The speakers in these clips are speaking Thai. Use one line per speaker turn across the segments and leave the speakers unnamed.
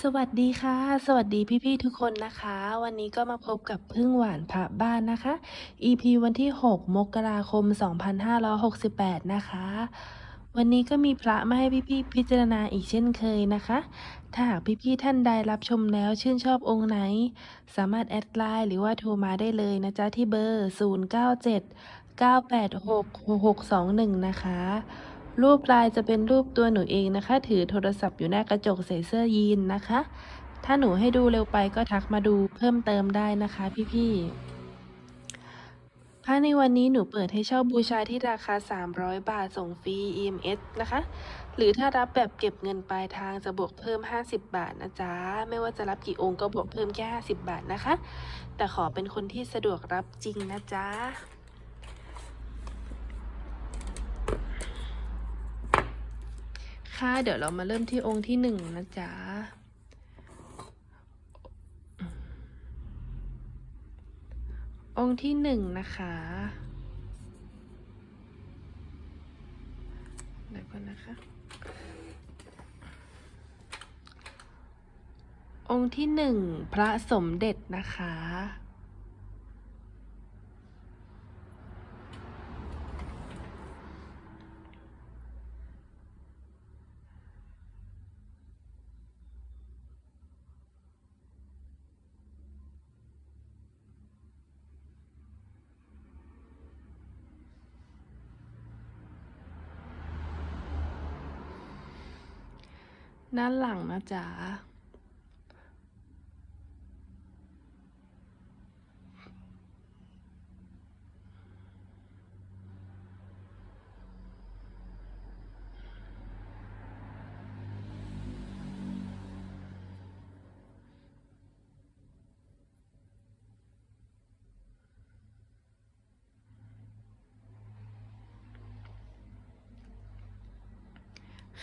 สวัสดีค่ะ สวัสดีพี่ๆทุกคนนะคะ วันนี้ก็มาพบกับพึ่งหวานพระบ้านนะคะ EP วันที่ 6 มกราคม 2568 นะคะ วันนี้ก็มีพระมาให้พี่ๆพิจารณาอีกเช่นเคยนะคะ ถ้าหากพี่ๆท่านใดรับชมแล้วชื่นชอบองค์ไหน สามารถแอดไลน์หรือว่าโทรมาได้เลยนะจ๊ะที่เบอร์ 097 986 6621 นะคะ รูปลายจะเป็นรูปตัวหนูเองนะคะ ถือโทรศัพท์อยู่หน้ากระจกใส่เสื้อยีนนะคะ ถ้าหนูให้ดูเร็วไปก็ทักมาดูเพิ่มเติมได้นะคะพี่ๆพระในวันนี้หนูเปิดให้เช่าบูชาที่ราคา 300 บาทส่งฟรี EMS นะคะ หรือถ้ารับแบบเก็บเงินปลายทางจะบวกเพิ่ม 50 บาทนะจ๊ะ ไม่ว่าจะรับกี่องค์ก็บวกเพิ่มแค่ 50 บาทนะคะ แต่ขอเป็นคนที่สะดวกรับจริงนะจ๊ะ ค่ะ เดี๋ยวเรามาเริ่มที่องค์ที่หนึ่งนะจ๊ะองค์ที่หนึ่งนะคะ เดี๋ยวก่อนนะคะ องค์ที่หนึ่งพระสมเด็จนะคะ ด้านหลังนะจ๊ะ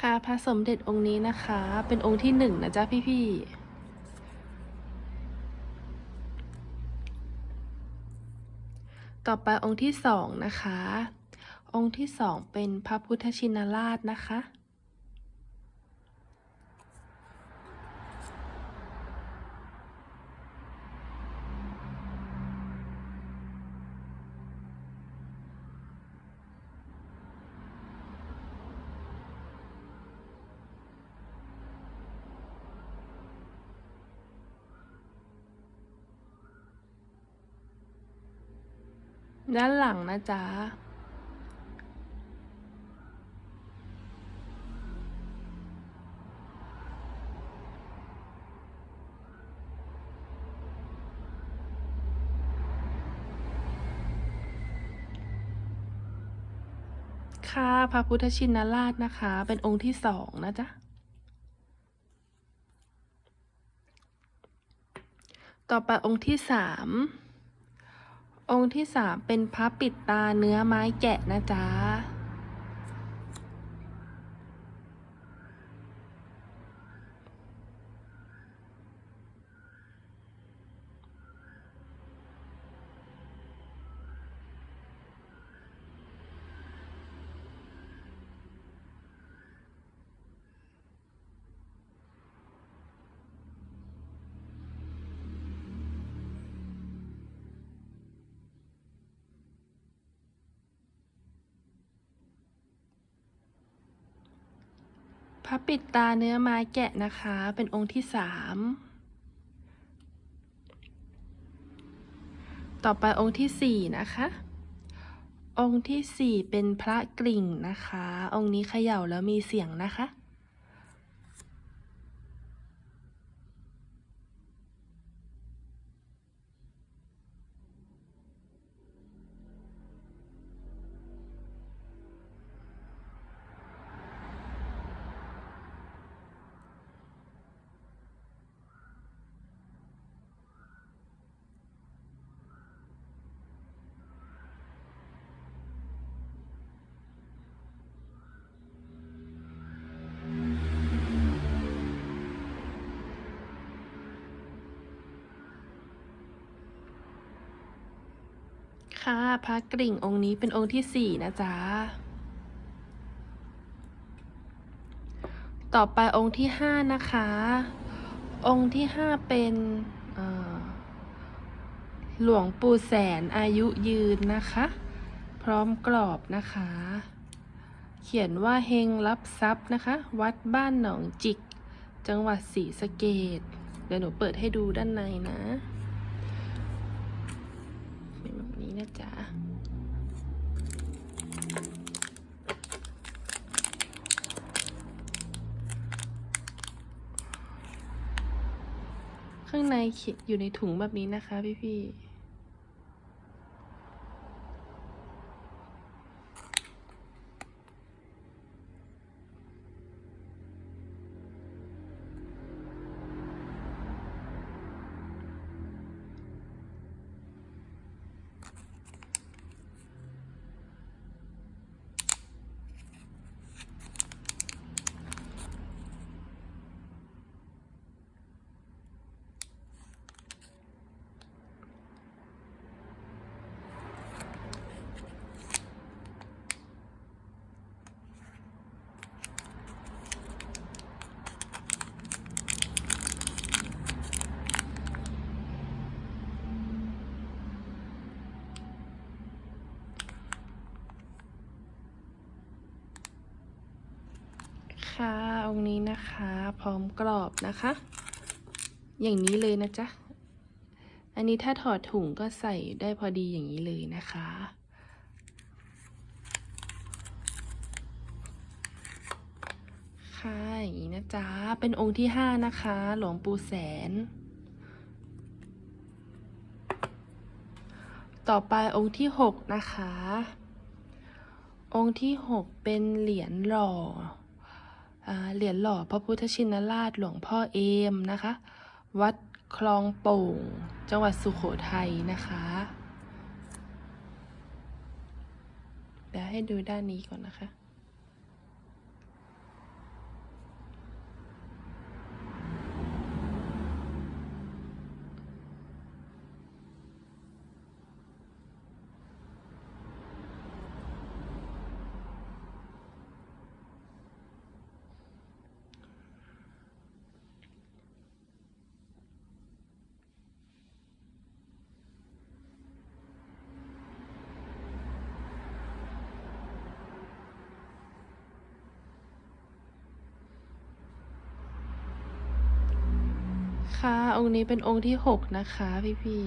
ค่ะพระสมเด็จองค์นี้นะคะ เป็นองค์ที่หนึ่งนะจ๊ะพี่ๆต่อไปองค์ที่สองนะคะ องค์ที่สองเป็นพระพุทธชินราชนะคะ ด้านหลังนะจ๊ะ ค่ะพระพุทธชินราชนะคะ เป็นองค์ที่สองนะจ๊ะต่อไปองค์ที่สาม องค์ที่สามเป็นพระปิดตาเนื้อไม้แกะนะจ๊ะ ปิดตาเนื้อไม้แกะนะคะ เป็นองค์ที่สามต่อไปองค์ที่สี่นะคะ องค์ที่สี่เป็นพระกริ่งนะคะ องค์นี้เขย่าแล้วมีเสียงนะคะ ค่ะ พระกริ่งองค์นี้เป็นองค์ที่สี่นะจ๊ะ ต่อไปองค์ที่ห้านะคะ องค์ที่ห้าเป็นหลวงปู่แสนอายุยืนนะคะ พร้อมกรอบนะคะ เขียนว่าเฮงรับทรัพย์นะคะ วัดบ้านหนองจิก จังหวัดศรีสะเกดเดี๋ยวหนูเปิดให้ดูด้านในนะ เป็นแบบนี้นะจ๊ะ ข้างในขียนอยู่ในถุงแบบนี้นะคะพี่ๆ ค่ะองค์นี้นะคะ พ ร้อมกรอบนะคะ อย่างนี้เลยนะจ๊ะ อันนี้ถ้าถอดถุงก็ใส่ได้พอดีอย่างนี้เลยนะคะ ค่ะอย่างนี้นะจ๊ะ เป็นองค์ที่ห้านะคะ หลวงปู่แสน ต่อไปองค์ที่หกนะคะ องค์ที่หกเป็นเหรียญหล่อ เหรียญหล่อพระพุทธชินราชหลวงพ่อเอมนะคะ วัดคลองโป่ง จังหวัดสุโขทัยนะคะเดี๋ยวให้ดูด้านนี้ก่อนนะคะ คะ องค์นี้เป็นองค์ที่หกนะคะพี่พี่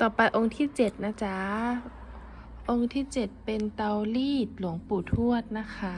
ต่อไปองค์ที่เจ็ดนะจ๊ะ องค์ที่เจ็ดเป็นเตารีดหลวงปู่ทวดนะคะ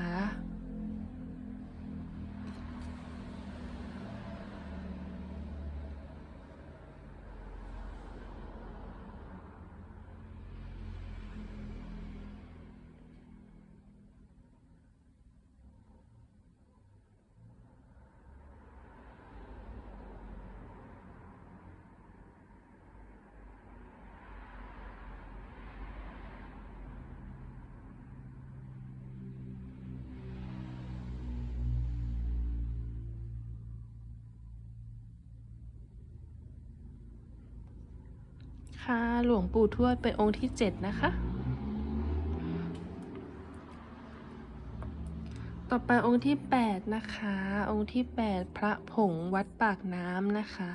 คะ หลวงปู่ทวดเป็นองค์ที่เจ็ดนะคะ ต่อไปองค์ที่แปดนะคะ องค์ที่แปดพระผงวัดปากน้ำนะคะ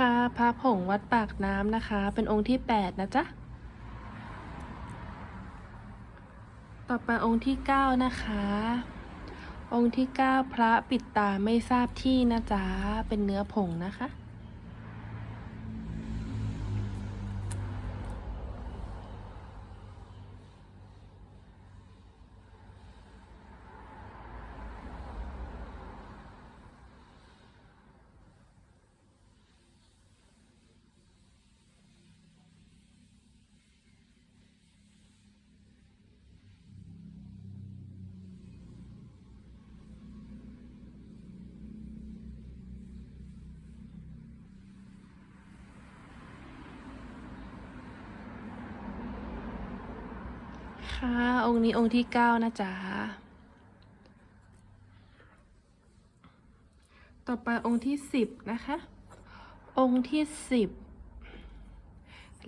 คะพระผงวัดปากน้ำนะคะ เป็นองค์ที่แปดนะจ๊ะ ต่อไปองค์ที่เก้านะคะ องค์ที่เก้าพระปิดตาไม่ทราบที่นะจ๊ะ เป็นเนื้อผงนะคะ คะ องค์นี้องค์ที่เก้านะจ๊ะ ต่อไปองค์ที่สิบนะคะ องค์ที่สิบ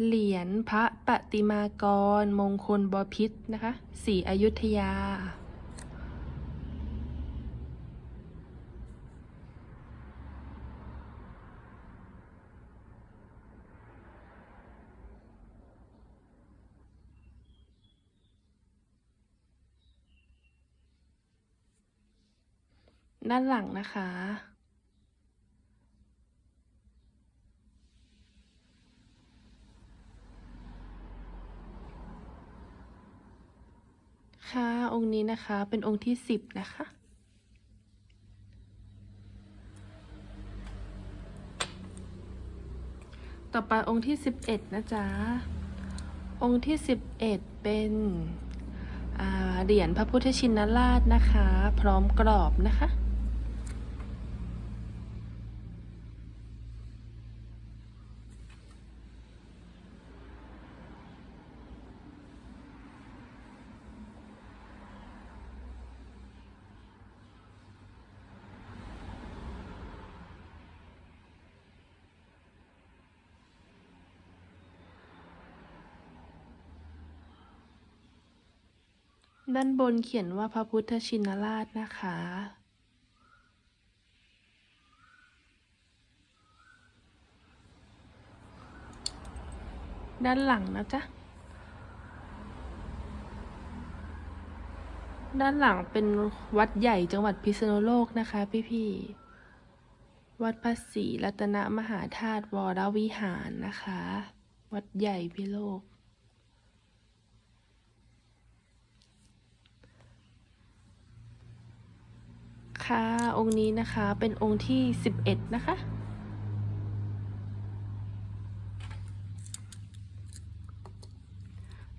เหรียญพระปฏิมากรมงคลบพิษนะคะสีอยุธยา ด้านหลังนะคะ ค่ะองค์นี้นะคะเป็นองค์ที่สิบนะคะต่อไปองค์ที่สิบเอ็ดนะจ๊ะ องค์ที่สิบเอ็ดเป็นเหรียญพระพุทธชินราชนะคะ พร้อมกรอบนะคะ ด้านบนเขียนว่าพระพุทธชินราชนะคะ ด้านหลังนะจ๊ะ ด้านหลังเป็นวัดใหญ่จังหวัดพิษณุโลกนะคะพี่ๆ วัดพระศรีรัตนมหาธาตุวรวิหารนะคะ วัดใหญ่พิโลก ค่ะ องค์นี้นะคะเป็นองค์ที่สิบเอ็ดนะคะ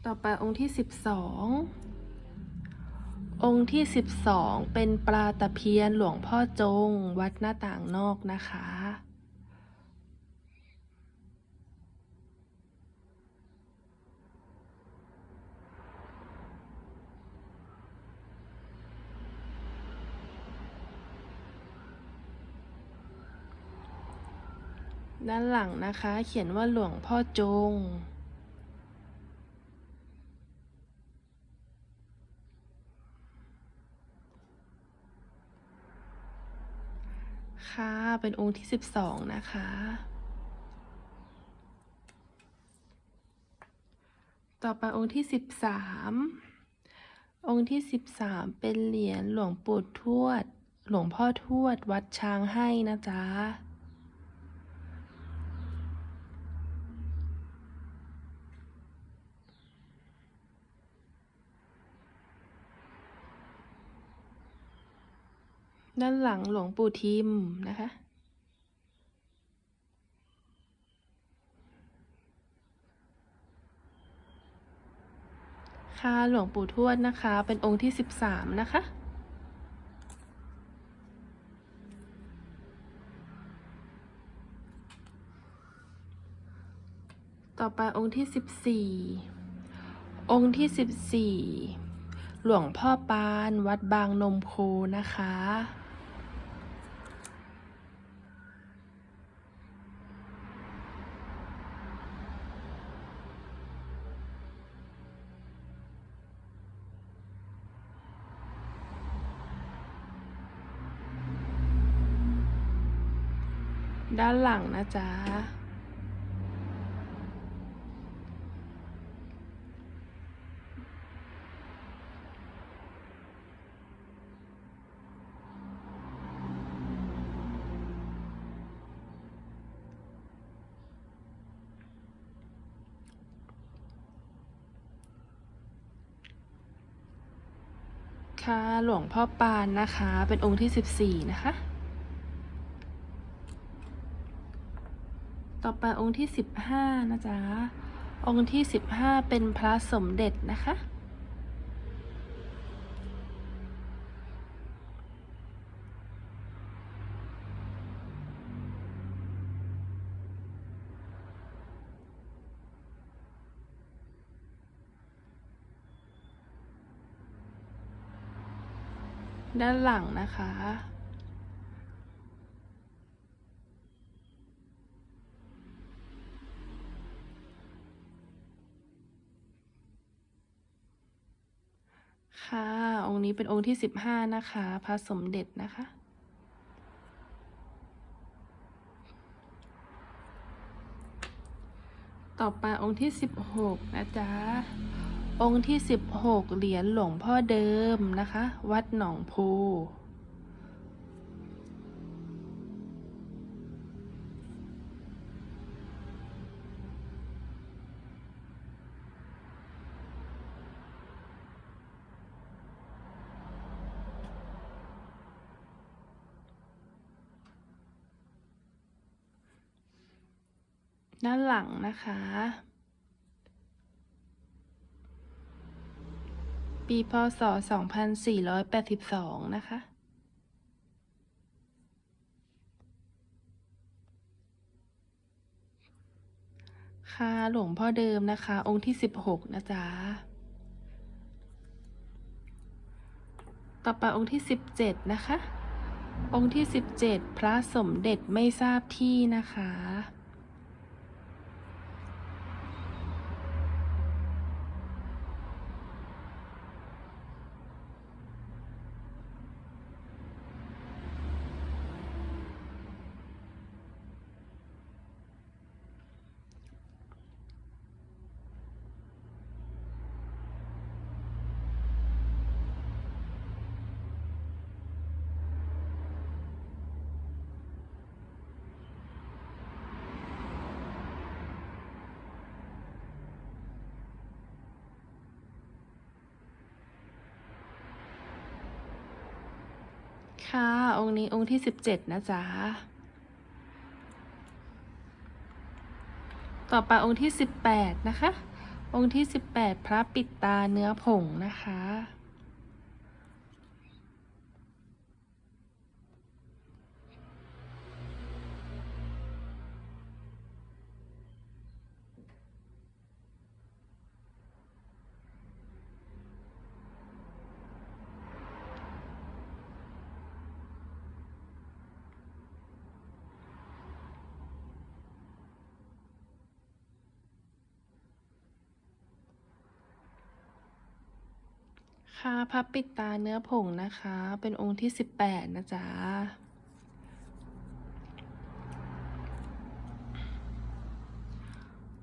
ต่อไปองค์ที่สิบสององค์ที่สิบสองเป็นปลาตะเพียนหลวงพ่อจง วัดหน้าต่างนอกนะคะ ด้านหลังนะคะ เขียนว่าหลวงพ่อจง ค่ะ เป็นองค์ที่สิบสองนะคะ ต่อไปองค์ที่สิบสามองค์ที่สิบสามเป็นเหรียญหลวงปู่ทวด หลวงพ่อทวดวัดช้างให้นะจ๊ะ ด้านหลังหลวงปู่ทิมนะคะ ค่ะหลวงปู่ทวดนะคะ เป็นองค์ที่สิบสามนะคะต่อไปองค์ที่สิบสี่องค์ที่สิบสี่หลวงพ่อปานวัดบางนมโคนะคะ ด้านหลังนะจ๊ะ ค่ะหลวงพ่อปานนะคะ เป็นองค์ที่สิบสี่นะคะ ต่อไปองค์ที่ 15 นะจ๊ะ องค์ที่ 15 เป็นพระสมเด็จนะคะ ด้านหลังนะคะ ค์นี้เป็นองค์ที่สิบห้านะคะพระสมเด็จนะคะ ต่อไปองค์ที่สิบหกนะจ๊ะ องค์ที่สิบหกเหรียญหลวงพ่อเดิมนะคะ วัดหนองโพ ด้านหลังนะคะ ปีพศ 2482 นะคะ ค่ะหลวงพ่อเดิมนะคะ องค์ที่ 16 นะจ๊ะ ต่อไปองค์ที่ 17 นะคะองค์ที่ 17 พระสมเด็จไม่ทราบที่นะคะ ค่ะ องค์นี้องค์ที่สิบเจ็ดนะจ๊ะ ต่อไปองค์ที่สิบแปดนะคะ องค์ที่สิบแปดพระปิดตาเนื้อผงนะคะ ค่ะพับปิดตาเนื้อผงนะคะ เป็นองค์ที่18นะจ๊ะ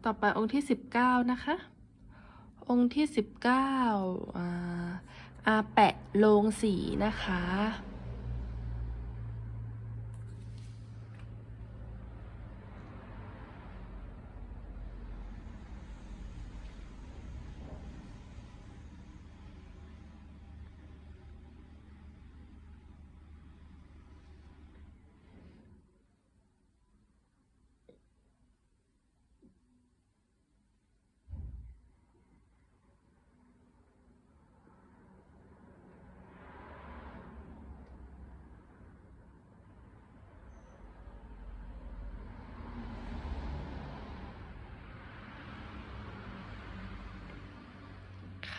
ต่อไปองค์ที่19นะคะ องค์ที่19อ่าอาแปะโลงสีนะคะ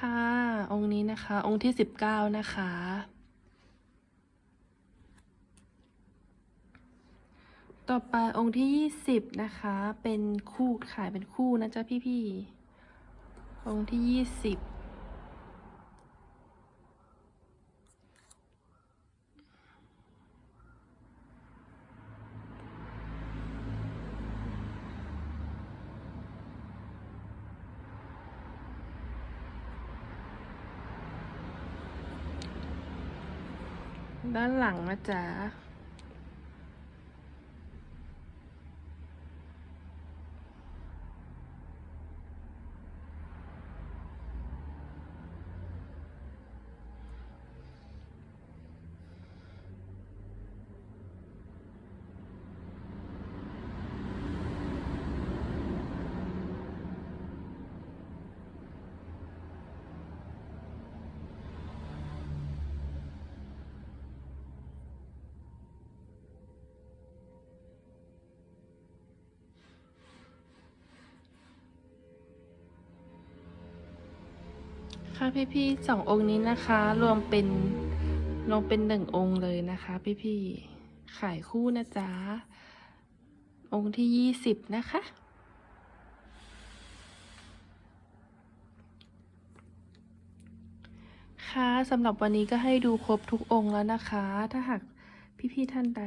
ค่ะ องค์นี้นะคะ องค์ที่สิบเก้านะคะ ต่อไปองค์ที่สิบนะคะ เป็นคู่ขายเป็นคู่นะจ๊ะพี่ๆองค์ที่สิบ ด้านหลังนะจ๊ะ ค่ะพี่ๆสององค์นี้นะคะ รวมเป็นลงเป็นหนึ่งองค์เลยนะคะ พี่ๆขายคู่นะจ๊ะองค์ที่ยี่สิบนะคะ ค่ะสำหรับวันนี้ก็ให้ดูครบทุกองค์แล้วนะคะ ถ้าหากพี่ๆท่านใด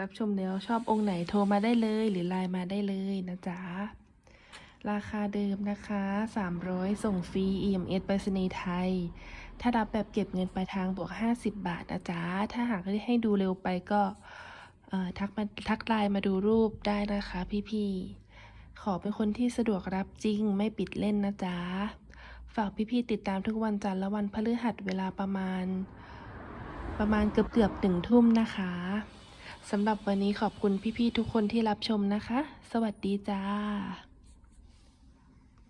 รับชมแล้วชอบองค์ไหนโทรมาได้เลย หรือไลน์มาได้เลยนะจ๊ะ ราคาเดิมนะคะ 300 ส่งฟรี EMS ไปรษณีย์ไทย ถ้ารับแบบเก็บเงินปลายทางบวก 50 บาทนะจ๊ะ ถ้าหากให้ดูเร็วไปก็ทักมาทักไลน์มาดูรูปได้นะคะพี่ๆ ขอเป็นคนที่สะดวกรับจริงไม่ปิดเล่นนะจ๊ะ ฝากพี่ๆ ติดตามทุกวันจันทร์และวันพฤหัสเวลาประมาณ ประมาณเกือบเกือบหนึ่งทุ่มนะคะสำหรับวันนี้ขอบคุณพี่ๆ ทุกคนที่รับชมนะคะ สวัสดีจ้า